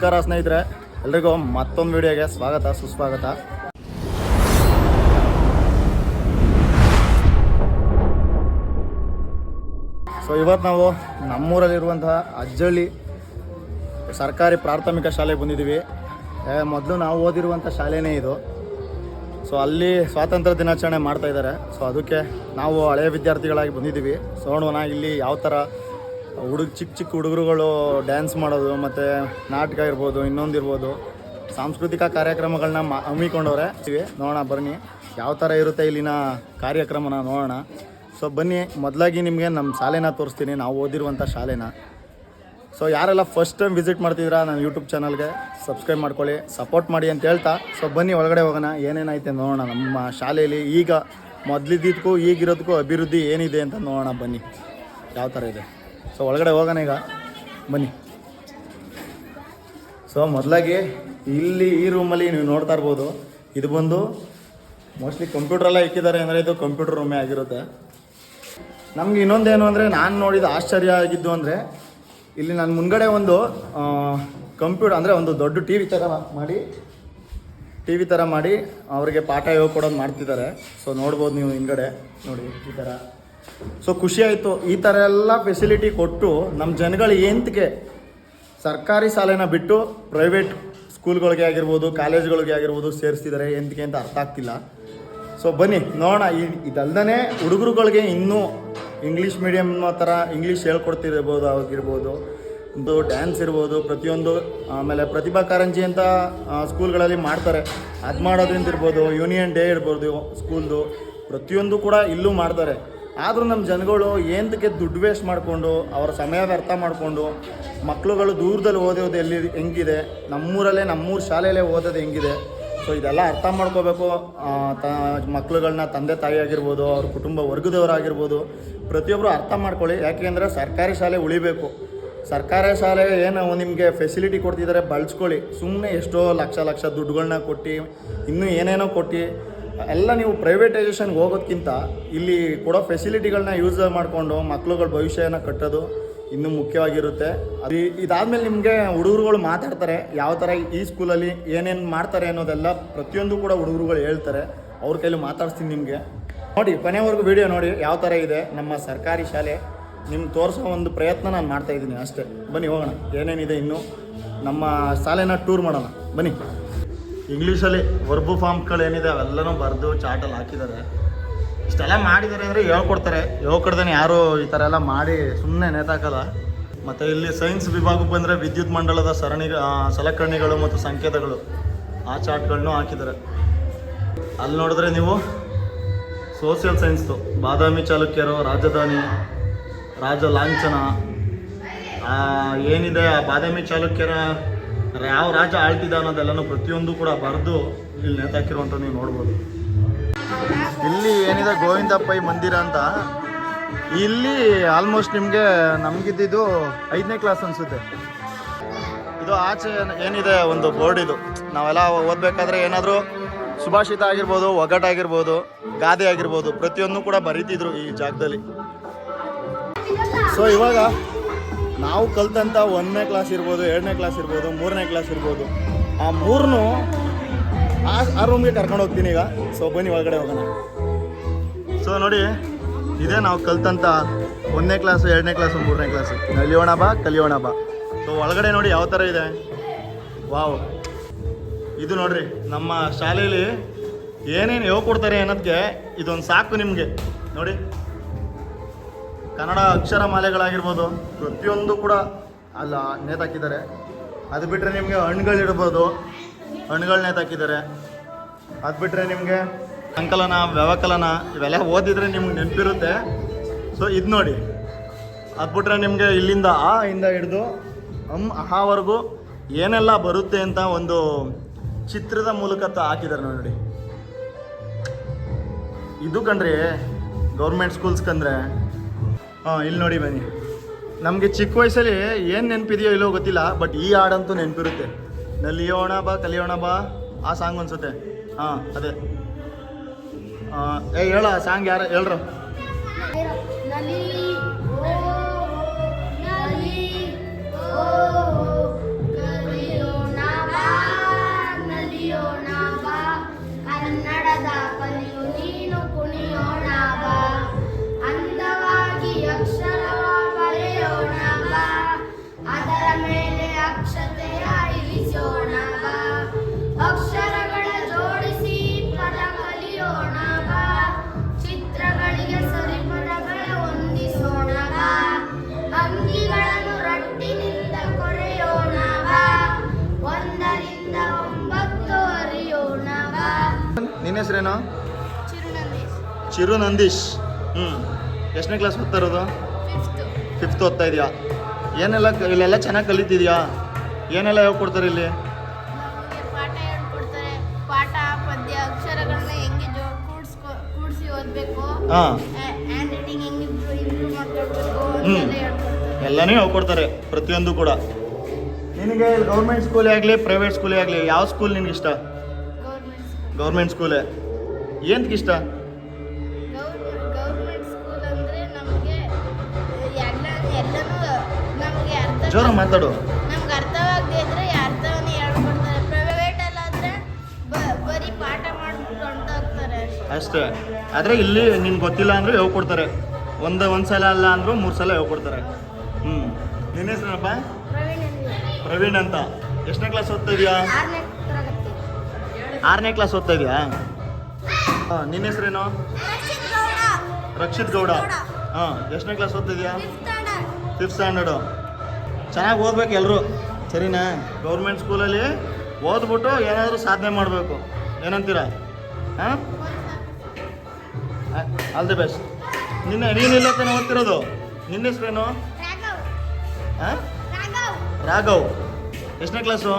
ನಮಸ್ಕಾರ ಸ್ನೇಹಿತರೆ, ಎಲ್ರಿಗೂ ಮತ್ತೊಂದು ವಿಡಿಯೋಗೆ ಸ್ವಾಗತ, ಸುಸ್ವಾಗತ. ಸೊ ಇವತ್ತು ನಾವು ನಮ್ಮೂರಲ್ಲಿರುವಂತಹ ಅಜ್ಜಳ್ಳಿ ಸರ್ಕಾರಿ ಪ್ರಾಥಮಿಕ ಶಾಲೆಗೆ ಬಂದಿದ್ದೀವಿ. ಮೊದಲು ನಾವು ಓದಿರುವಂಥ ಶಾಲೆನೇ ಇದು. ಸೊ ಅಲ್ಲಿ ಸ್ವಾತಂತ್ರ್ಯ ದಿನಾಚರಣೆ ಮಾಡ್ತಾ ಇದ್ದಾರೆ. ಸೊ ಅದಕ್ಕೆ ನಾವು ಹಳೆಯ ವಿದ್ಯಾರ್ಥಿಗಳಾಗಿ ಬಂದಿದ್ದೀವಿ. ಸೊ ನೋಡೋಣ ಇಲ್ಲಿ ಯಾವ ಥರ ಹುಡುಗ ಚಿಕ್ಕ ಚಿಕ್ಕ ಹುಡುಗರುಗಳು ಡ್ಯಾನ್ಸ್ ಮಾಡೋದು, ಮತ್ತು ನಾಟಕ ಇರ್ಬೋದು, ಇನ್ನೊಂದು ಇರ್ಬೋದು, ಸಾಂಸ್ಕೃತಿಕ ಕಾರ್ಯಕ್ರಮಗಳನ್ನ ಮಾ ಹಮ್ಮಿಕೊಂಡವ್ರೆ. ನೋಡೋಣ, ಬನ್ನಿ. ಯಾವ ಥರ ಇರುತ್ತೆ ಇಲ್ಲಿನ ಕಾರ್ಯಕ್ರಮನ ನೋಡೋಣ. ಸೊ ಬನ್ನಿ, ಮೊದಲಾಗಿ ನಿಮಗೆ ನಮ್ಮ ಶಾಲೆನ ತೋರಿಸ್ತೀನಿ. ನಾವು ಓದಿರುವಂಥ ಶಾಲೆನ. ಸೊ ಯಾರೆಲ್ಲ ಫಸ್ಟ್ ಟೈಮ್ ವಿಸಿಟ್ ಮಾಡ್ತಿದ್ದೀರಾ ನನ್ನ ಯೂಟ್ಯೂಬ್ ಚಾನಲ್ಗೆ ಸಬ್ಸ್ಕ್ರೈಬ್ ಮಾಡ್ಕೊಳ್ಳಿ ಸಪೋರ್ಟ್ ಮಾಡಿ ಅಂತ ಹೇಳ್ತಾ. ಸೊ ಬನ್ನಿ, ಒಳಗಡೆ ಹೋಗೋಣ. ಏನೇನೈತೆ ನೋಡೋಣ. ನಮ್ಮ ಶಾಲೆಯಲ್ಲಿ ಈಗ ಮೊದಲಿದ್ದಕ್ಕೂ ಈಗಿರೋದಕ್ಕೂ ಅಭಿವೃದ್ಧಿ ಏನಿದೆ ಅಂತ ನೋಡೋಣ, ಬನ್ನಿ. ಯಾವ ಥರ ಇದೆ? ಸೊ ಒಳಗಡೆ ಹೋಗೋಣ ಈಗ. ಬನ್ನಿ. ಸೊ ಮೊದಲಾಗಿ ಇಲ್ಲಿ ಈ ರೂಮಲ್ಲಿ ನೀವು ನೋಡ್ತಾ ಇರ್ಬೋದು. ಇದು ಬಂದು ಮೋಸ್ಟ್ಲಿ ಕಂಪ್ಯೂಟ್ರೆಲ್ಲ ಇಕ್ಕಿದ್ದಾರೆ ಅಂದರೆ ಇದು ಕಂಪ್ಯೂಟರ್ ರೂಮೇ ಆಗಿರುತ್ತೆ. ನಮ್ಗೆ ಇನ್ನೊಂದೇನು ಅಂದರೆ ನಾನು ನೋಡಿದ ಆಶ್ಚರ್ಯ ಆಗಿದ್ದು ಅಂದರೆ ಇಲ್ಲಿ ನನ್ನ ಮುಂದ್ಗಡೆ ಒಂದು ಕಂಪ್ಯೂಟರ್ ಅಂದರೆ ಒಂದು ದೊಡ್ಡ ಟಿ ವಿ ಥರ ಮಾಡಿ ಟಿ ವಿ ಥರ ಮಾಡಿ ಅವರಿಗೆ ಪಾಠ ಹೇಳ್ಕೊಡೋದು ಮಾಡ್ತಿದ್ದಾರೆ. ಸೊ ನೋಡ್ಬೋದು ನೀವು ಹಿಂದ್ಗಡೆ. ನೋಡಿ ಈ ಥರ ಸೊ ಖುಷಿ ಆಯಿತು. ಈ ಥರ ಎಲ್ಲ ಫೆಸಿಲಿಟಿ ಕೊಟ್ಟು ನಮ್ಮ ಜನಗಳು ಏಂತಕ್ಕೆ ಸರ್ಕಾರಿ ಶಾಲೆನ ಬಿಟ್ಟು ಪ್ರೈವೇಟ್ ಸ್ಕೂಲ್ಗಳಿಗೆ ಆಗಿರ್ಬೋದು ಕಾಲೇಜ್ಗಳಿಗೆ ಆಗಿರ್ಬೋದು ಸೇರಿಸ್ತಿದ್ದಾರೆ ಎಂತಕ್ಕೆ ಅಂತ ಅರ್ಥ ಆಗ್ತಿಲ್ಲ. ಸೊ ಬನ್ನಿ, ನೋಡೋಣ. ಈ ಇದಲ್ದೇ ಹುಡುಗರುಗಳಿಗೆ ಇನ್ನೂ ಇಂಗ್ಲೀಷ್ ಮೀಡಿಯಮ್ ಥರ ಇಂಗ್ಲೀಷ್ ಹೇಳ್ಕೊಡ್ತಿರ್ಬೋದು, ಆಗಿರ್ಬೋದು. ಒಂದು ಡ್ಯಾನ್ಸ್ ಇರ್ಬೋದು, ಪ್ರತಿಯೊಂದು, ಆಮೇಲೆ ಪ್ರತಿಭಾ ಕಾರಂಜಿ ಅಂತ ಸ್ಕೂಲ್ಗಳಲ್ಲಿ ಮಾಡ್ತಾರೆ. ಅದು ಮಾಡೋದ್ರಿಂದ ಇರ್ಬೋದು ಯೂನಿಯನ್ ಡೇ ಇರ್ಬೋದು ಸ್ಕೂಲ್ದು ಪ್ರತಿಯೊಂದು ಕೂಡ ಇಲ್ಲೂ ಮಾಡ್ತಾರೆ. ಆದರೂ ನಮ್ಮ ಜನಗಳು ಏನಕ್ಕೆ ದುಡ್ಡು ವೇಸ್ಟ್ ಮಾಡಿಕೊಂಡು, ಅವರ ಸಮಯ ವ್ಯರ್ಥ ಮಾಡಿಕೊಂಡು ಮಕ್ಕಳುಗಳು ದೂರದಲ್ಲಿ ಓದೋದು ಎಲ್ಲಿ ಹೆಂಗಿದೆ, ನಮ್ಮೂರಲ್ಲೇ, ನಮ್ಮೂರು ಶಾಲೆಯಲ್ಲೇ ಓದೋದು ಹೆಂಗಿದೆ ಸೊ ಇದೆಲ್ಲ ಅರ್ಥ ಮಾಡ್ಕೋಬೇಕು. ತ ಮಕ್ಳುಗಳನ್ನ ತಂದೆ ತಾಯಿ ಆಗಿರ್ಬೋದು, ಅವ್ರ ಕುಟುಂಬ ವರ್ಗದವರಾಗಿರ್ಬೋದು ಪ್ರತಿಯೊಬ್ಬರು ಅರ್ಥ ಮಾಡ್ಕೊಳ್ಳಿ. ಯಾಕೆಂದರೆ ಸರ್ಕಾರಿ ಶಾಲೆ ಉಳಿಬೇಕು. ಸರ್ಕಾರಿ ಶಾಲೆ ಏನು ನಿಮಗೆ ಫೆಸಿಲಿಟಿ ಕೊಡ್ತಿದ್ದಾರೆ ಬಳಸ್ಕೊಳ್ಳಿ. ಸುಮ್ಮನೆ ಎಷ್ಟೋ ಲಕ್ಷ ಲಕ್ಷ ದುಡ್ಡುಗಳನ್ನ ಕೊಟ್ಟು, ಇನ್ನೂ ಏನೇನೋ ಕೊಟ್ಟು ಎಲ್ಲ ನೀವು ಪ್ರೈವೇಟೈಸೇಷನ್ಗೆ ಹೋಗೋದಕ್ಕಿಂತ ಇಲ್ಲಿ ಕೊಡೋ ಫೆಸಿಲಿಟಿಗಳನ್ನ ಯೂಸ್ ಮಾಡಿಕೊಂಡು ಮಕ್ಳುಗಳ ಭವಿಷ್ಯನ ಕಟ್ಟೋದು ಇನ್ನೂ ಮುಖ್ಯವಾಗಿರುತ್ತೆ. ಅದು ಇದಾದಮೇಲೆ ನಿಮಗೆ ಹುಡುಗರುಗಳು ಮಾತಾಡ್ತಾರೆ ಯಾವ ಥರ ಈ ಸ್ಕೂಲಲ್ಲಿ ಏನೇನು ಮಾಡ್ತಾರೆ ಅನ್ನೋದೆಲ್ಲ ಪ್ರತಿಯೊಂದು ಕೂಡ ಹುಡುಗರುಗಳು ಹೇಳ್ತಾರೆ. ಅವ್ರ ಕೈಲಿ ಮಾತಾಡ್ಸ್ತೀನಿ ನಿಮಗೆ. ನೋಡಿ, ಕೊನೆವರೆಗೂ ವಿಡಿಯೋ ನೋಡಿ ಯಾವ ಥರ ಇದೆ. ನಮ್ಮ ಸರ್ಕಾರಿ ಶಾಲೆ ನಿಮ್ಗೆ ತೋರಿಸೋ ಒಂದು ಪ್ರಯತ್ನ ನಾನು ಮಾಡ್ತಾ ಇದ್ದೀನಿ ಅಷ್ಟೇ. ಬನ್ನಿ ಹೋಗೋಣ. ಏನೇನಿದೆ ಇನ್ನು? ನಮ್ಮ ಶಾಲೆನ ಟೂರ್ ಮಾಡೋಣ. ಬನ್ನಿ. ಇಂಗ್ಲೀಷಲ್ಲಿ ವರ್ಬು ಫಾರ್ಮ್ಗಳು ಏನಿದೆ ಅವೆಲ್ಲನೂ ಬರೆದು ಚಾರ್ಟಲ್ಲಿ ಹಾಕಿದ್ದಾರೆ ಇಷ್ಟೆಲ್ಲ ಮಾಡಿದ್ದಾರೆ ಅಂದರೆ ಹೇಳ್ಕೊಡ್ತಾರೆ. ಹೇಳ್ಕೊಡ್ದೇನೆ ಯಾರು ಈ ಥರ ಎಲ್ಲ ಮಾಡಿ ಸುಮ್ಮನೆ ನೇತಾಕಲ್ಲ. ಮತ್ತು ಇಲ್ಲಿ ಸೈನ್ಸ್ ವಿಭಾಗಕ್ಕೆ ಬಂದರೆ ವಿದ್ಯುತ್ ಮಂಡಲದ ಸರಣಿ ಸಲಕರಣೆಗಳು ಮತ್ತು ಸಂಕೇತಗಳು ಆ ಚಾರ್ಟ್ಗಳನ್ನೂ ಹಾಕಿದ್ದಾರೆ ಅಲ್ಲಿ ನೋಡಿದ್ರೆ ನೀವು ಸೋಷಿಯಲ್ ಸೈನ್ಸ್ದು ಬಾದಾಮಿ ಚಾಲುಕ್ಯರು, ರಾಜಧಾನಿ, ರಾಜ ಲಾಂಛನ ಏನಿದೆ ಆ ಬಾದಾಮಿ ಚಾಲುಕ್ಯರ ಯಾವ ರಾಜ ಆಳ್ತಿದ್ದ ಅನ್ನೋದೆಲ್ಲನೂ ಪ್ರತಿಯೊಂದು ಕೂಡ ಬರೆದು ಇಲ್ಲಿ ನೇತಾಕಿರುವಂಥ ನೀವು ನೋಡ್ಬೋದು. ಇಲ್ಲಿ ಏನಿದೆ ಗೋವಿಂದ ಪೈ ಮಂದಿರ ಅಂತ? ಇಲ್ಲಿ ಆಲ್ಮೋಸ್ಟ್ ನಿಮಗೆ ನಮಗಿದ್ದಿದ್ದು ಐದನೇ ಕ್ಲಾಸ್ ಅನಿಸುತ್ತೆ. ಇದು ಆಚೆ ಏನಿದೆ ಒಂದು ಬೋರ್ಡ್ ಇದು. ನಾವೆಲ್ಲ ಓದಬೇಕಾದ್ರೆ ಏನಾದರೂ ಸುಭಾಷಿತ ಆಗಿರ್ಬೋದು ಒಗಟಾಗಿರ್ಬೋದು ಗಾದೆ ಆಗಿರ್ಬೋದು ಪ್ರತಿಯೊಂದು ಕೂಡ ಬರೀತಿದ್ರು ಈ ಜಾಗದಲ್ಲಿ. ಸೊ ಇವಾಗ ನಾವು ಕಲ್ತಂಥ ಒಂದನೇ ಕ್ಲಾಸ್ ಇರ್ಬೋದು, ಎರಡನೇ ಕ್ಲಾಸ್ ಇರ್ಬೋದು, ಮೂರನೇ ಕ್ಲಾಸ್ ಇರ್ಬೋದು. ಆ ಮೂರನ್ನು ಆ ಆ ರೂಮ್ಗೆ ಕರ್ಕೊಂಡು ಹೋಗ್ತೀನಿ ಈಗ. ಸೊ ಬನ್ನಿ ಒಳಗಡೆ ಹೋಗೋಣ. ಸೊ ನೋಡಿ, ಇದೇ ನಾವು ಕಲ್ತಂಥ ಒಂದನೇ ಕ್ಲಾಸು ಎರಡನೇ ಕ್ಲಾಸು ಮೂರನೇ ಕ್ಲಾಸು ಕಲಿಯೋಣ ಬಾ ಕಲಿಯೋಣ ಬಾ. ಸೊ ಒಳಗಡೆ ನೋಡಿ ಯಾವ ಥರ ಇದೆ. ವಾವ್ ಇದು ನೋಡ್ರಿ, ನಮ್ಮ ಶಾಲೆಯಲ್ಲಿ ಏನೇನು ಹೇಳ್ಕೊಡ್ತಾರೆ ಅನ್ನೋದಕ್ಕೆ ಇದೊಂದು ಸಾಕು ನಿಮಗೆ. ನೋಡಿ ಕನ್ನಡ ಅಕ್ಷರ ಮಾಲೆಗಳಾಗಿರ್ಬೋದು ಪ್ರತಿಯೊಂದು ಕೂಡ ಅಲ್ಲ ನೇತಾಕಿದ್ದಾರೆ. ಅದು ಬಿಟ್ಟರೆ ನಿಮಗೆ ಹಣ್ಣುಗಳಿರ್ಬೋದು ಹಣ್ಣುಗಳು ನೇತಾಕಿದ್ದಾರೆ. ಅದು ಬಿಟ್ಟರೆ ನಿಮಗೆ ಸಂಕಲನ, ವ್ಯವಕಲನ ಇವೆಲ್ಲ ಓದಿದ್ರೆ ನಿಮ್ಗೆ ನೆನಪಿರುತ್ತೆ. ಸೊ ಇದು ನೋಡಿ. ಅದು ಬಿಟ್ಟರೆ ನಿಮಗೆ ಇಲ್ಲಿಂದ ಆ ಇಂದ ಹಿಡಿದು ಅಮ್ ಅಹಾವರೆಗೂ ಏನೆಲ್ಲ ಬರುತ್ತೆ ಅಂತ ಒಂದು ಚಿತ್ರದ ಮೂಲಕ ಹಾಕಿದ್ದಾರೆ ನೋಡಿ. ಇದು ಕಂಡ್ರಿ ಗೌರ್ಮೆಂಟ್ ಸ್ಕೂಲ್ಸ್ ಕಂದ್ರೆ ಹಾಂ, ಇಲ್ಲಿ ನೋಡಿ ಬನ್ನಿ. ನಮಗೆ ಚಿಕ್ಕ ವಯಸ್ಸಲ್ಲಿ ಏನು ನೆನಪಿದೆಯೋ ಇಲ್ಲೋ ಗೊತ್ತಿಲ್ಲ ಬಟ್ ಈ ಹಾಡಂತೂ ನೆನಪಿರುತ್ತೆ. ನಲಿಯೋಣ ಬಾ, ಕಲಿಯೋಣ ಬಾ, ಆ ಸಾಂಗ್ ಅನ್ಸುತ್ತೆ. ಹಾಂ, ಅದೇ. ಏ, ಹೇಳ ಸಾಂಗ್ ಯಾರು, ಹೇಳ್ರು. ನಲಿ ಹೆಸರೇನು? ಚಿರುನಂದೀಶ್. ಚಿರು ನಂದೀಶ್ ಹ್ಞೂ ಎಷ್ಟನೇ ಕ್ಲಾಸ್ ಓದ್ತಾ ಇರೋದು? ಫಿಫ್ತು ಓದ್ತಾ ಇದೆಯಾ? ಏನೆಲ್ಲ ಇಲ್ಲೆಲ್ಲ ಚೆನ್ನಾಗಿ ಕಲಿತಿದ್ಯಾ? ಏನೆಲ್ಲ ಹೇಳ್ಕೊಡ್ತಾರೆ ಇಲ್ಲಿ? ಹ್ಞೂ ಪಾಠ ಹೇಳ್ಕೊಡ್ತಾರೆ ಪಾಠ ಪದ್ಯ ಅಕ್ಷರಗಳನ್ನ ಹೆಂಗೆ ಜೋ ಕೂಡ್ಸ್ಕೊ ಕೂಡಿಸಿ ಓದಬೇಕು. ಹಾಂ. ಹ್ಯಾಂಡ್ ರೈಟಿಂಗ್ ಹೆಂಗೆ ಇಂಪ್ರೂವ್ ಮಾಡ್ಕೊಳ್ಬೇಕು ಹ್ಮ್. ಅಂತೆಲ್ಲ ಹೇಳ್ಕೊಡ್ತಾರೆ. ಎಲ್ಲನೂ ಹೇಳ್ಕೊಡ್ತಾರೆ ಪ್ರತಿಯೊಂದು ಕೂಡ. ನಿನಗೆ ಗೌರ್ಮೆಂಟ್ ಸ್ಕೂಲೇ ಆಗಲಿ ಪ್ರೈವೇಟ್ ಸ್ಕೂಲೇ ಆಗಲಿ ಯಾವ ಸ್ಕೂಲ್ ನಿನಗಿಷ್ಟ ಇಷ್ಟ? Government school? ಏನಕ್ಕೆ ಇಷ್ಟ? ಜೋರ ಮಾತಾಡು. ನಮ್ಗೆ ಅರ್ಥವಾಗದೇ ಇದ್ರೆ ಅರ್ಥವನ್ನೇ ಹೇಳ್ಕೊಡ್ತಾರೆ. ಪ್ರೈವೇಟಲ್ಲಾದರೆ ಬರೀ ಪಾಠ ಮಾಡ್ಬಿಟ್ಟು ಹೊಂಟೋಗ್ತಾರೆ. ಅಷ್ಟೇ. ಆದರೆ ಇಲ್ಲಿ ನಿನ್ಗೆ ಗೊತ್ತಿಲ್ಲ ಅಂದರೂ ಹೇಳ್ಕೊಡ್ತಾರೆ. ಒಂದು ಒಂದು ಸಲ ಅಲ್ಲ ಅಂದರೂ ಮೂರು ಸಲ ಹೇಳ್ಕೊಡ್ತಾರೆ. ಹ್ಞೂ ನಿನ್ನ ಹೆಸರೇನಪ್ಪ? ಪ್ರವೀಣ್ ಪ್ರವೀಣ್ ಅಂತ. ಎಷ್ಟನೇ ಕ್ಲಾಸ್ ಓದ್ತಾ ಇದೆಯಾ? ಆರನೇ ಕ್ಲಾಸ್ ಓದ್ತಾ ಇದೆಯಾ? ಹಾಂ ನಿನ್ನ ಹೆಸರೇನು? ರಕ್ಷಿತ್ ಗೌಡ. ಹಾಂ ಎಷ್ಟನೇ ಕ್ಲಾಸ್ ಓದ್ತಾ ಇದೆಯಾ? ಫಿಫ್ತ್ ಸ್ಟ್ಯಾಂಡರ್ಡು ಚೆನ್ನಾಗಿ ಓದ್ಬೇಕು ಎಲ್ಲರೂ ಸರಿನಾ? ಗೌರ್ಮೆಂಟ್ ಸ್ಕೂಲಲ್ಲಿ ಓದ್ಬಿಟ್ಟು ಏನಾದರೂ ಸಾಧನೆ ಮಾಡಬೇಕು. ಏನಂತೀರಾ? ಹಾಂ ಆಲ್ ದಿ ಬೆಸ್ಟ್ ನಿನ್ನ ನೀನಿಲ್ಲ ತಾನೆ ಓದ್ತಿರೋದು? ನಿನ್ನ ಹೆಸ್ರೇನು? ಹಾಂ ರಾಘವ್. ಎಷ್ಟನೇ ಕ್ಲಾಸು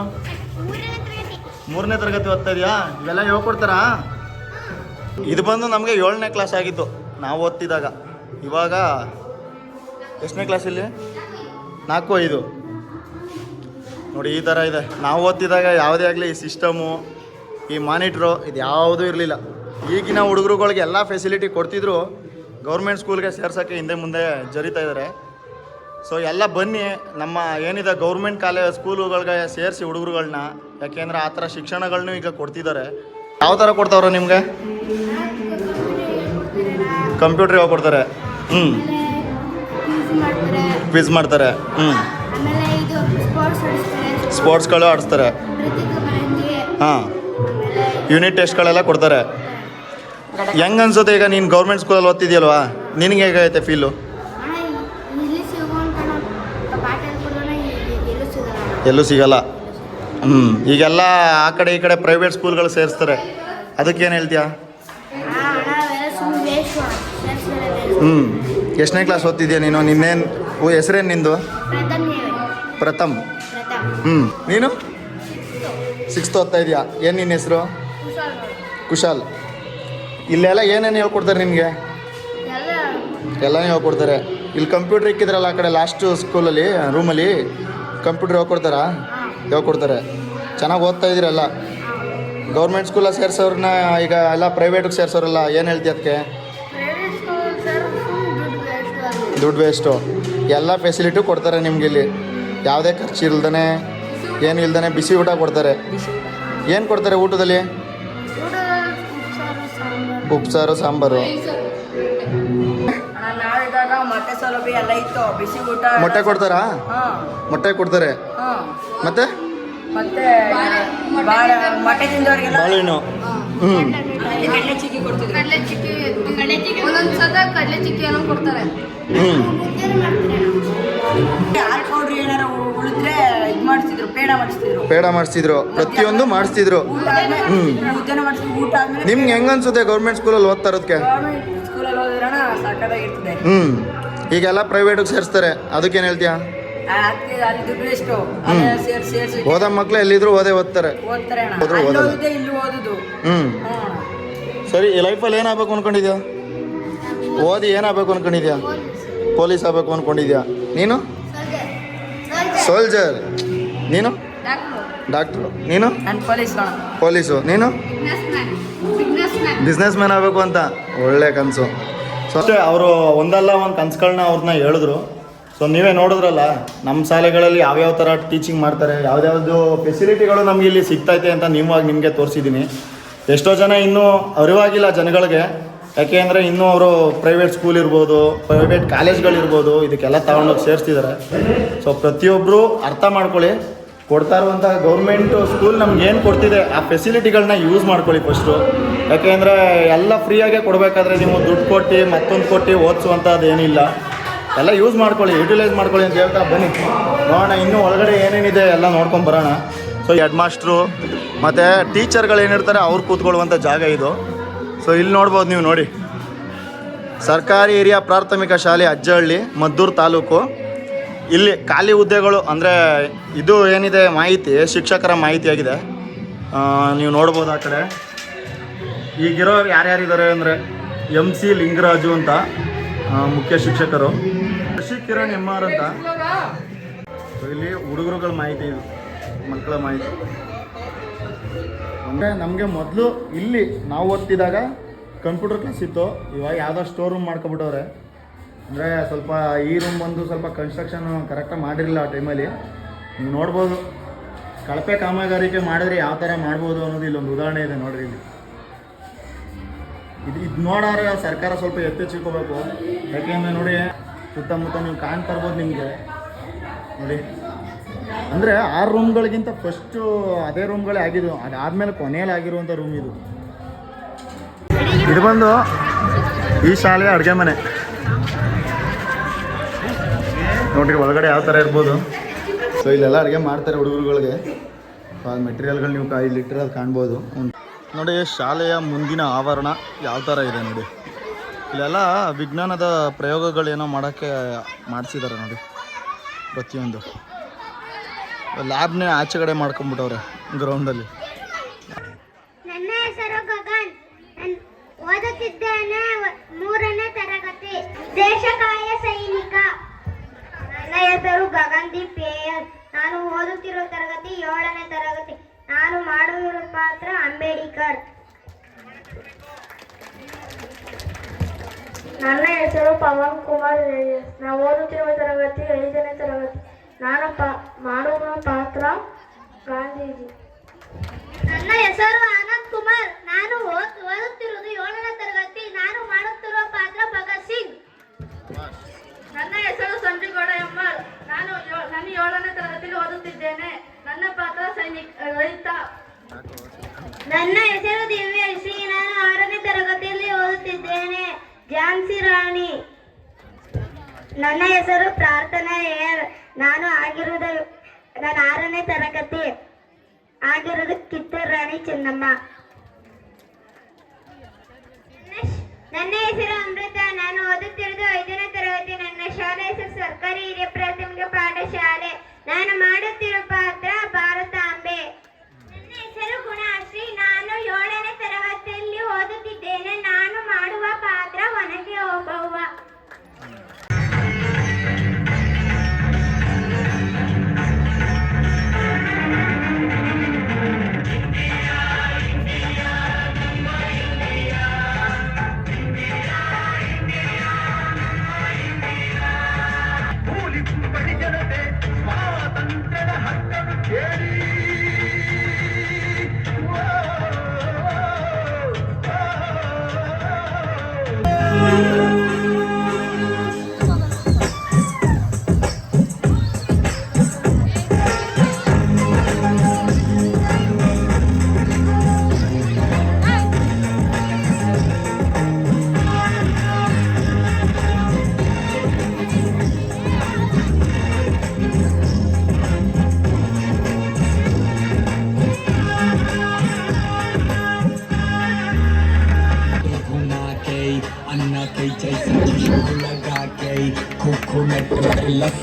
ಮೂರನೇ ತರಗತಿ ಓದ್ತಾ ಇದೆಯಾ? ಇವೆಲ್ಲ ಹೇಳ್ಕೊಡ್ತಾರಾ ಇದು ಬಂದು ನಮಗೆ ಏಳನೇ ಕ್ಲಾಸ್ ಆಗಿತ್ತು ನಾವು ಓದ್ತಿದ್ದಾಗ. ಇವಾಗ ಎಷ್ಟನೇ ಕ್ಲಾಸಲ್ಲಿ ನಾಲ್ಕು, ಐದು. ನೋಡಿ, ಈ ಥರ ಇದೆ. ನಾವು ಓದ್ತಿದ್ದಾಗ ಯಾವುದೇ ಆಗಲಿ ಈ ಸಿಸ್ಟಮು ಈ ಮಾನಿಟ್ರು ಇದು ಯಾವುದೂ ಇರಲಿಲ್ಲ. ಈಗಿನ ಹುಡುಗರುಗಳಿಗೆ ಎಲ್ಲ ಫೆಸಿಲಿಟಿ ಕೊಡ್ತಿದ್ರು. ಗೌರ್ಮೆಂಟ್ ಸ್ಕೂಲ್ಗೆ ಸೇರ್ಸೋಕ್ಕೆ ಹಿಂದೆ ಮುಂದೆ ಜರಿತಾ ಇದ್ದಾರೆ ಸೊ ಎಲ್ಲ ಬನ್ನಿ, ನಮ್ಮ ಏನಿದೆ ಗೌರ್ಮೆಂಟ್ ಕಾಲೇಜ್ ಸ್ಕೂಲುಗಳಿಗೆ ಸೇರಿಸಿ ಹುಡುಗರುಗಳನ್ನ ಯಾಕೆಂದ್ರೆ ಆ ಥರ ಶಿಕ್ಷಣಗಳನ್ನೂ ಈಗ ಕೊಡ್ತಿದ್ದಾರೆ. ಯಾವ ಥರ ಕೊಡ್ತಾವ್ರೆ ನಿಮಗೆ? ಕಂಪ್ಯೂಟರ್ ಯಾವಾಗ ಕೊಡ್ತಾರೆ? ಹ್ಞೂ ಕ್ವಿಜ್ ಮಾಡ್ತಾರೆ. ಹ್ಞೂ ಸ್ಪೋರ್ಟ್ಸ್ಗಳು ಆಡಿಸ್ತಾರೆ. ಹಾಂ. ಯೂನಿಟ್ ಟೆಸ್ಟ್ಗಳೆಲ್ಲ ಕೊಡ್ತಾರೆ. ಹೆಂಗ್ ಅನ್ಸುತ್ತೆ ಈಗ ನೀನು ಗೌರ್ಮೆಂಟ್ ಸ್ಕೂಲಲ್ಲಿ ಓದ್ತಿದ್ಯಲ್ವಾ? ನಿನಗೆ ಹೇಗೈತೆ ಫೀಲು ಅಣ್ಣ ಇಲ್ಲಿ ಸಿಗೋಂತ ಪಾಠ ಹೇಳ್ಕೊಡೋಣ ಎಲ್ಲೂ ಸಿಗಲ್ಲ ಎಲ್ಲೂ ಸಿಗಲ್ಲ. ಹ್ಞೂ ಈಗೆಲ್ಲ ಆ ಕಡೆ ಈ ಕಡೆ ಪ್ರೈವೇಟ್ ಸ್ಕೂಲ್ಗಳು ಸೇರಿಸ್ತಾರೆ. ಅದಕ್ಕೇನು ಹೇಳ್ತೀಯಾ? ಹ್ಞೂ ಎಷ್ಟನೇ ಕ್ಲಾಸ್ ಓದ್ತಿದ್ಯಾ ನೀನು? ನಿನ್ನೇನು ಓ ಹೆಸ್ರೇನು ನಿಂದು? ಪ್ರಥಮ್. ಹ್ಞೂ ನೀನು? ಸಿಕ್ಸ್ತ್ ಓದ್ತಾ ಇದೆಯಾ? ಏನು ನಿನ್ನ ಹೆಸರು? ಕುಶಾಲ್. ಇಲ್ಲೆಲ್ಲ ಏನೇನು ಹೇಳ್ಕೊಡ್ತಾರೆ ನಿಮಗೆ ಎಲ್ಲ. ಎಲ್ಲನೇ ಹೇಳ್ಕೊಡ್ತಾರೆ. ಇಲ್ಲಿ ಕಂಪ್ಯೂಟ್ರ್ ಇಕ್ಕಿದ್ರಲ್ಲ ಆ ಕಡೆ ಲಾಸ್ಟು ಸ್ಕೂಲಲ್ಲಿ ರೂಮಲ್ಲಿ ಕಂಪ್ಯೂಟ್ರ್ ಯಾವ ಕೊಡ್ತಾರೆ? ಚೆನ್ನಾಗಿ ಓದ್ತಾ ಇದ್ದೀರಲ್ಲ ಗೌರ್ಮೆಂಟ್ ಸ್ಕೂಲಲ್ಲಿ ಸೇರ್ಸೋರನ್ನ ಈಗ ಎಲ್ಲ ಪ್ರೈವೇಟಿಗೆ ಸೇರ್ಸೋರಲ್ಲ ಏನು ಹೇಳ್ತಿ ಅದಕ್ಕೆ ಪ್ರೈವೇಟ್ ಸ್ಕೂಲ್ ಸರ್ ದುಡ್ಡು ವೇಸ್ಟ್ ಎಲ್ಲ ಫೆಸಿಲಿಟಿ ಕೊಡ್ತಾರೆ ನಿಮ್ಗೆ ಇಲ್ಲಿ. ಯಾವುದೇ ಖರ್ಚು ಇಲ್ದೇ ಏನು ಇಲ್ದೇ ಬಿಸಿ ಊಟ ಕೊಡ್ತಾರೆ. ಏನು ಕೊಡ್ತಾರೆ ಊಟದಲ್ಲಿ? ಊಟ ಉಪ್ಸಾರು ಸಾಂಬಾರು. ಸೌಲಭ್ಯ ಎಲ್ಲ ಇತ್ತು. ಬಿಸಿ ಊಟ ಮೊಟ್ಟೆ ಕೊಡ್ತಾರಾ? ಹಾ. ಮೊಟ್ಟೆ ಕೊಡ್ತಾರೆ. ಹಾ. ಮತ್ತೆ? ಮತ್ತೆ ಬಾಳ ಮೊಟ್ಟೆ ತಿಂದವರಿಗೆಲ್ಲ? ಬಾಳೆಹಣ್ಣು ಹ್ಞೂ ಕಡಲೆ ಚಿಕ್ಕಿ ಕೊಡ್ತಿದ್ರು ಕಡಲೆ ಚಿಕ್ಕಿ ಕಡಲೆ ಚಿಕ್ಕಿ ಒಂದೊಂದು ಸದ ಕಡಲೆ ಚಿಕ್ಕಿ ಏನೋ ಕೊಡ್ತಾರೆ. ಹ್ಞೂ ಮುದ್ದೆನೂ ಮಾಡ್ತಾರೆ ಹಾಲು ಪೌಡ್ರ್ ಏನಾರ ಉ- ಉಳಿದ್ರೆ ಇದು ಮಾಡಿಸ್ತಿದ್ರು ಪೇಡ ಮಾಡಿಸ್ತಿದ್ರು ಪೇಡ ಮಾಡಿಸ್ತಿದ್ರು ಪ್ರತಿಯೊಂದು ಮಾಡಿಸ್ತಿದ್ರು ಊಟ ಆದ್ಮೇಲೆ ಹ್ಮ್. ಮುದ್ದೆನ ಮಾಡಿಸ್ತಿದ್ರು ಊಟ ಆದ್ಮೇಲೆ ನಿಮ್ಗೆ ಹೆಂಗ್ ಅನ್ಸುತ್ತೆ ಗೌರ್ಮೆಂಟ್ ಸ್ಕೂಲಲ್ಲಿ ಓದ್ತಾ ಇರೋದಕ್ಕೆ ಗೌರ್ಮೆಂಟ್ ಸ್ಕೂಲಲ್ಲಿ ಹ್ಞೂ ಈಗೆಲ್ಲ ಪ್ರೈವೇಟಿಗೆ ಸೇರಿಸ್ತಾರೆ. ಅದಕ್ಕೇನು ಹೇಳ್ತೀಯಾ? ಓದೋ ಮಕ್ಳು ಎಲ್ಲಿದ್ರು ಓದೇ ಓದ್ತಾರೆ. ಹೋದ್ರು ಓದಲ್ಲ. ಹ್ಮ್. ಸರಿ ಈ ಲೈಫಲ್ಲಿ ಏನಾಗಬೇಕು ಅನ್ಕೊಂಡಿದ್ಯಾ? ಓದಿ ಏನಾಗಬೇಕು ಅನ್ಕೊಂಡಿದ್ಯಾ? ಪೊಲೀಸ್ ಆಗಬೇಕು ಅನ್ಕೊಂಡಿದ್ಯಾ? ನೀನು? ಸೋಲ್ಜರ್ ನೀನು? ಡಾಕ್ಟ್ರು ನೀನು? ನಾನು ಪೊಲೀಸ್ ನೀನು ಬಿಸ್ನೆಸ್ ಮ್ಯಾನ್ ಆಗ್ಬೇಕು ಮ್ಯಾನ್ ಬಿಸ್ನೆಸ್ ಮ್ಯಾನ್ ಆಗಬೇಕು ಅಂತ. ಒಳ್ಳೆ ಕನಸು. ಸೊ ಅಷ್ಟೇ, ಅವರು ಒಂದಲ್ಲ ಒಂದು ಕನ್ಸುಗಳನ್ನ ಅವ್ರನ್ನ ಹೇಳಿದ್ರು. ಸೊ ನೀವೇ ನೋಡಿದ್ರಲ್ಲ ನಮ್ಮ ಶಾಲೆಗಳಲ್ಲಿ ಯಾವ್ಯಾವ ಥರ ಟೀಚಿಂಗ್ ಮಾಡ್ತಾರೆ, ಯಾವ್ದ್ಯಾವ್ದು ಫೆಸಿಲಿಟಿಗಳು ನಮಗೆ ಇಲ್ಲಿ ಸಿಗ್ತೈತೆ ಅಂತ ನೀವಾಗಿ ನಿಮಗೆ ತೋರಿಸಿದ್ದೀನಿ ಎಷ್ಟೋ ಜನ ಇನ್ನೂ ಅರಿವಾಗಿಲ್ಲ ಜನಗಳಿಗೆ. ಯಾಕೆ ಅಂದರೆ ಇನ್ನೂ ಅವರು ಪ್ರೈವೇಟ್ ಸ್ಕೂಲ್ ಇರ್ಬೋದು ಪ್ರೈವೇಟ್ ಕಾಲೇಜ್ಗಳಿರ್ಬೋದು ಇದಕ್ಕೆಲ್ಲ ತಗೊಂಡೋಗಿ ಸೇರಿಸ್ತಿದ್ದಾರೆ ಸೊ ಪ್ರತಿಯೊಬ್ಬರು ಅರ್ಥ ಮಾಡ್ಕೊಳ್ಳಿ. ಕೊಡ್ತಾ ಇರುವಂಥ ಗೌರ್ಮೆಂಟು ಸ್ಕೂಲ್ ನಮ್ಗೆ ಏನು ಕೊಡ್ತಿದೆ, ಆ ಫೆಸಿಲಿಟಿಗಳನ್ನ ಯೂಸ್ ಮಾಡ್ಕೊಳ್ಳಿ ಫಸ್ಟು ಯಾಕೆಂದರೆ ಎಲ್ಲ ಫ್ರೀಯಾಗೆ ಕೊಡಬೇಕಾದ್ರೆ ನೀವು ದುಡ್ಡು ಕೊಟ್ಟು ಮತ್ತೊಂದು ಕೊಟ್ಟು ಓದಿಸುವಂಥದ್ದು ಏನಿಲ್ಲ. ಎಲ್ಲ ಯೂಸ್ ಮಾಡ್ಕೊಳ್ಳಿ ಯುಟಿಲೈಸ್ ಮಾಡ್ಕೊಳ್ಳಿ ಅಂತ ಹೇಳ್ತಾ ಬನ್ನಿ. ನೋಡೋಣ, ಇನ್ನೂ ಒಳಗಡೆ ಏನೇನಿದೆ ಎಲ್ಲ ನೋಡ್ಕೊಂಡು ಬರೋಣ. ಸೊ ಹೆಡ್ ಮಾಸ್ಟ್ರು ಮತ್ತು ಟೀಚರ್ಗಳು ಏನಿರ್ತಾರೆ ಅವ್ರು ಕೂತ್ಕೊಳ್ಳುವಂಥ ಜಾಗ ಇದು. ಸೊ ಇಲ್ಲಿ ನೋಡ್ಬೋದು ನೀವು ನೋಡಿ. ಸರ್ಕಾರಿ ಹಿರಿಯ ಪ್ರಾಥಮಿಕ ಶಾಲೆ ಅಜ್ಜಹಳ್ಳಿ, ಮದ್ದೂರು ತಾಲೂಕು. ಇಲ್ಲಿ ಖಾಲಿ ಹುದ್ದೆಗಳು ಅಂದರೆ ಇದು ಏನಿದೆ ಮಾಹಿತಿ, ಶಿಕ್ಷಕರ ಮಾಹಿತಿಯಾಗಿದೆ ನೀವು ನೋಡ್ಬೋದು ಆ ಕಡೆ. ಈಗಿರೋ ಯಾರ್ಯಾರಿದ್ದಾರೆ ಅಂದರೆ ಎಂ ಸಿ ಲಿಂಗರಾಜು ಅಂತ ಮುಖ್ಯ ಶಿಕ್ಷಕರು. ಶಶಿ ಕಿರಣ್ ಎಂ ಆರ್ ಅಂತ. ಇಲ್ಲಿ ಹುಡುಗರುಗಳ ಮಾಹಿತಿ ಇದು, ಮಕ್ಕಳ ಮಾಹಿತಿ. ಅಂದರೆ ನಮಗೆ ಮೊದಲು ಇಲ್ಲಿ ನಾವು ಓದ್ತಿದ್ದಾಗ ಕಂಪ್ಯೂಟರ್ ಕ್ಲಾಸ್ ಇತ್ತು. ಇವಾಗ ಯಾವುದೋ ಸ್ಟೋರ್ ರೂಮ್ ಮಾಡ್ಕೊಬಿಟ್ಟವ್ರೆ. ಅಂದರೆ ಸ್ವಲ್ಪ ಈ ರೂಮ್ ಬಂದು ಸ್ವಲ್ಪ ಕನ್ಸ್ಟ್ರಕ್ಷನ್ ಕರೆಕ್ಟಾಗಿ ಮಾಡಿರಲಿಲ್ಲ ಆ ಟೈಮಲ್ಲಿ ನೀವು ನೋಡ್ಬೋದು. ಕಳಪೆ ಕಾಮಗಾರಿಕೆ ಮಾಡಿದ್ರೆ ಯಾವ ಥರ ಮಾಡ್ಬೋದು ಅನ್ನೋದು ಇಲ್ಲೊಂದು ಉದಾಹರಣೆ ಇದೆ ನೋಡಿರಿ ಇಲ್ಲಿ. ಇದು ಇದು ನೋಡೋರೆ ಸರ್ಕಾರ ಸ್ವಲ್ಪ ಎತ್ತೆಚ್ಚಿಕೋಬೇಕು ಯಾಕೆಂದರೆ ನೋಡಿ, ಸುತ್ತಮುತ್ತ ನೀವು ಕಾಣ್ತಾ ಇರ್ಬೋದು ನಿಮಗೆ. ನೋಡಿ. ಅಂದರೆ ಆರು ರೂಮ್ಗಳಿಗಿಂತ ಫಸ್ಟು ಅದೇ ರೂಮ್ಗಳೇ ಆಗಿದ್ದು. ಅದಾದಮೇಲೆ ಕೊನೆಯಲ್ಲಿ ಆಗಿರುವಂಥ ರೂಮ್ ಇದು. ಇದು ಬಂದು ಈ ಶಾಲೆಯ ಅಡುಗೆ ಮನೆ. ನೋಡ್ರಿ ಒಳಗಡೆ ಯಾವ ಥರ ಇರ್ಬೋದು. ಸೊ ಇಲ್ಲೆಲ್ಲ ಅಡುಗೆ ಮಾಡ್ತಾರೆ ಹುಡುಗರುಗಳಿಗೆ. ಮೆಟೀರಿಯಲ್ಗಳು ನೀವು ಕಾಯಿ ಇಲ್ಲಿ ಇಟ್ಟಿರೋದು ಕಾಣ್ಬೋದು. ನೋಡಿ ಶಾಲೆಯ ಮುಂದಿನ ಆವರಣ ಯಾವ ಥರ ಇದೆ ನೋಡಿ. ಇಲ್ಲೆಲ್ಲ ವಿಜ್ಞಾನದ ಪ್ರಯೋಗಗಳೇನೋ ಮಾಡೋಕ್ಕೆ ಮಾಡಿಸಿದ್ದಾರೆ ನೋಡಿ. ಪ್ರತಿಯೊಂದು. ಲ್ಯಾಬ್ನೇ ಆಚೆಗಡೆ ಮಾಡ್ಕೊಂಬಿಟ್ಟವ್ರೆ ಗ್ರೌಂಡಲ್ಲಿ ನನ್ನ ಹೆಸರು ಗಗನ್. ನಾನ್ ಓದುತ್ತಿದ್ದೇನೆ ಮೂರನೇ ತರಗತಿ. ದೇಶಕಾಯ ಹೆಸರು ಪವನ್ ಕುಮಾರ್ ನಾವು ಓದುತ್ತಿರುವ ತರಗತಿ ಐದನೇ ತರಗತಿ. ನಾನು ಪ ಮಾಡುವ ಪಾತ್ರ ಗಾಂಧೀಜಿ. ನನ್ನ ಹೆಸರು ಆನಂದ್ ಕುಮಾರ್. ನಾನು ಓದ್- ಓದುತ್ತಿರುವುದು ಏಳನೇ ತರಗತಿ. ನಾನು ಮಾಡುತ್ತಿರುವ ಪಾತ್ರ ಭಗತ್ ಸಿಂಗ್. ನನ್ನ ಹೆಸರು ಸಂಜುಗೌಡ ಎಮ್ಮರ್ ನಾನು ನಾನು ಏಳನೇ ತರಗತಿಯಲ್ಲಿ ಓದುತ್ತಿದ್ದೇನೆ. ನನ್ನ ಪಾತ್ರ ಸೈನಿಕ ರೈತ. ನನ್ನ ಹೆಸರು ದಿವ್ಯಶ್ರೀ ನಾನು ಆರನೇ ತರಗತಿಯಲ್ಲಿ ಓದುತ್ತಿದ್ದೇನೆ ಝಾನ್ಸಿ ರಾಣಿ ನನ್ನ ಹೆಸರು ಪ್ರಾರ್ಥನಾ ನಾನು ಆಗಿರುವುದು ನಾನು ಆರನೇ ತರಗತಿ ಆಗಿರುವುದು ಕಿತ್ತೂರ್ ರಾಣಿ ಚೆನ್ನಮ್ಮ. ನನ್ನ ಹೆಸರು ಅಮೃತ. ನಾನು ಓದುತ್ತಿರುವುದು ಐದನೇ ತರಗತಿ. ನನ್ನ ಶಾಲೆ ಹೆಸರು ಸರ್ಕಾರಿ ಹಿರಿಯ ಪ್ರಾಥಮಿಕ ಪಾಠಶಾಲೆ. ನಾನು ಮಾಡುತ್ತಿರುವ ಪಾತ್ರ ಭಾರತ ಅಂಬೆ. ನನ್ನ ಹೆಸರು ಗುಣಾಶ್ರೀ. ನಾನು ಏಳನೇ ತರಗತಿಯಲ್ಲಿ ಓದುತ್ತಿದ್ದೇನೆ.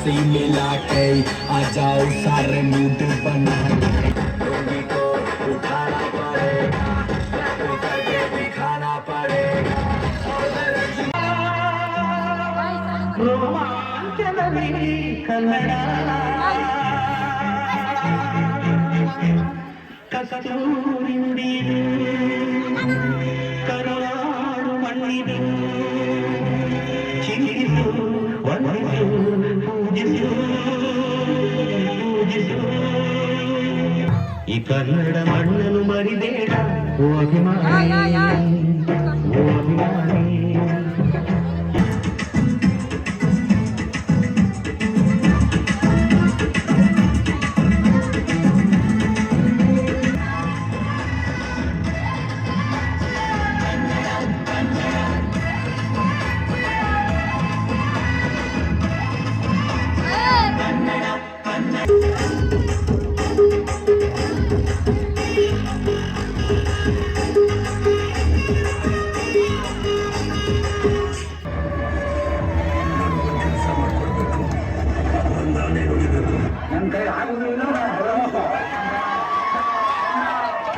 लस्सी मिला के आ जाओ सारे मूड बना के रोगी को उठाना पड़ेगा उतर के दिखाना पड़ेगा। रोमांचनरी कन्नड़ा ಕನ್ನಡ ಮಣ್ಣನ್ನು ಮರಿಬೇಡ. ಅಭಿಮಾನಿ.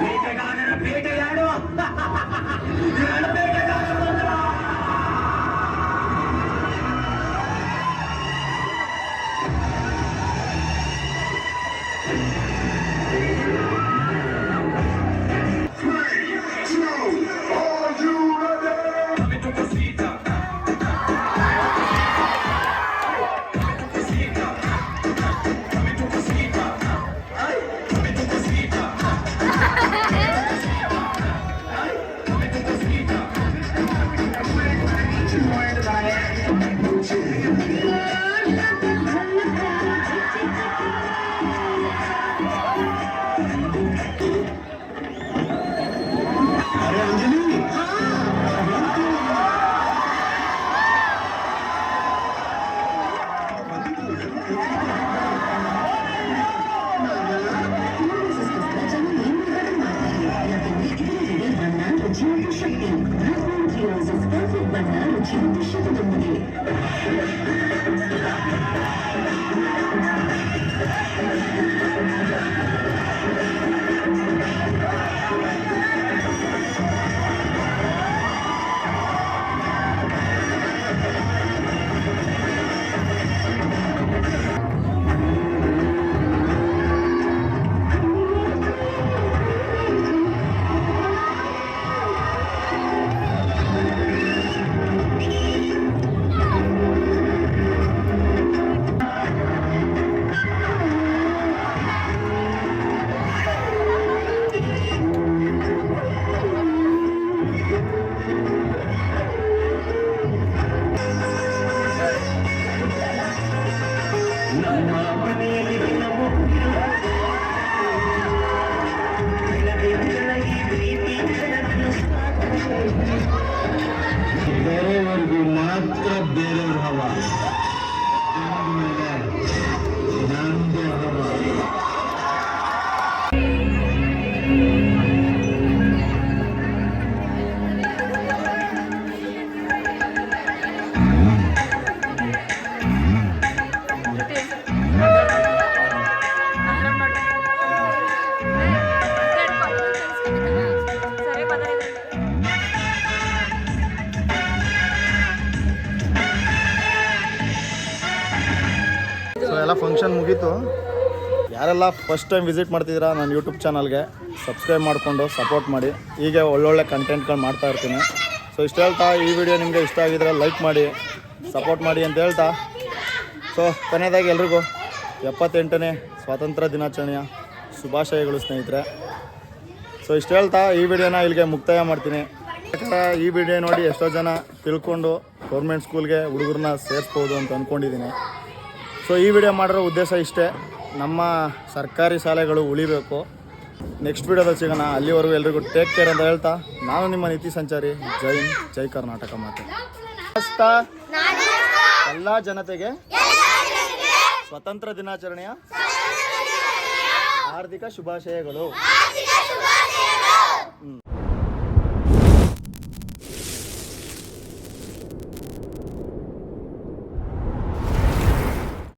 పీటగాడు పీటగాడు ಮುಗೀತು ಯಾರೆಲ್ಲ ಫಸ್ಟ್ ಟೈಮ್ ವಿಸಿಟ್ ಮಾಡ್ತಿದ್ದೀರಾ ನನ್ನ ಯೂಟ್ಯೂಬ್ ಚಾನಲ್ಗೆ ಸಬ್ಸ್ಕ್ರೈಬ್ ಮಾಡಿಕೊಂಡು ಸಪೋರ್ಟ್ ಮಾಡಿ. ಹೀಗೆ ಒಳ್ಳೊಳ್ಳೆ ಕಂಟೆಂಟ್ಗಳು ಮಾಡ್ತಾ ಇರ್ತೀನಿ. ಸೊ ಇಷ್ಟು ಹೇಳ್ತಾ ಈ ವಿಡಿಯೋ ನಿಮಗೆ ಇಷ್ಟ ಆಗಿದ್ರೆ ಲೈಕ್ ಮಾಡಿ ಸಪೋರ್ಟ್ ಮಾಡಿ ಅಂತ ಹೇಳ್ತಾ. ಸೊ ಕೊನೆಯದಾಗಿ ಎಲ್ರಿಗೂ ಎಪ್ಪತ್ತೆಂಟನೇ ಸ್ವಾತಂತ್ರ್ಯ ದಿನಾಚರಣೆಯ ಶುಭಾಶಯಗಳು ಸ್ನೇಹಿತರೆ. ಸೊ ಇಷ್ಟು ಹೇಳ್ತಾ ಈ ವಿಡಿಯೋನ ಇಲ್ಲಿಗೆ ಮುಕ್ತಾಯ ಮಾಡ್ತೀನಿ. ಯಾಕಂದ್ರೆ ಈ ವಿಡಿಯೋ ನೋಡಿ ಎಷ್ಟೋ ಜನ ತಿಳ್ಕೊಂಡು ಗೌರ್ಮೆಂಟ್ ಸ್ಕೂಲ್ಗೆ ಹುಡುಗರನ್ನ ಸೇರಿಸ್ಬೋದು ಅಂತ ಅಂದ್ಕೊಂಡಿದ್ದೀನಿ ಸೊ ಈ ವಿಡಿಯೋ ಮಾಡಿರೋ ಉದ್ದೇಶ ಇಷ್ಟೇ. ನಮ್ಮ ಸರ್ಕಾರಿ ಶಾಲೆಗಳು ಉಳಿಬೇಕು. ನೆಕ್ಸ್ಟ್ ವಿಡಿಯೋದಲ್ಲಿ ಸಿಗೋಣ. ಅಲ್ಲಿವರೆಗೂ ಎಲ್ರಿಗೂ ಟೇಕ್ ಕೇರ್ ಅಂತ ಹೇಳ್ತಾ. ನಾನು ನಿಮ್ಮ ನೀತಿ ಸಂಚಾರಿ. ಜೈನ್ ಜೈ ಕರ್ನಾಟಕ ಮಾತೆ. ಎಲ್ಲ ಜನತೆಗೆ ಸ್ವತಂತ್ರ ದಿನಾಚರಣೆಯ ಹಾರ್ದಿಕ ಶುಭಾಶಯಗಳು.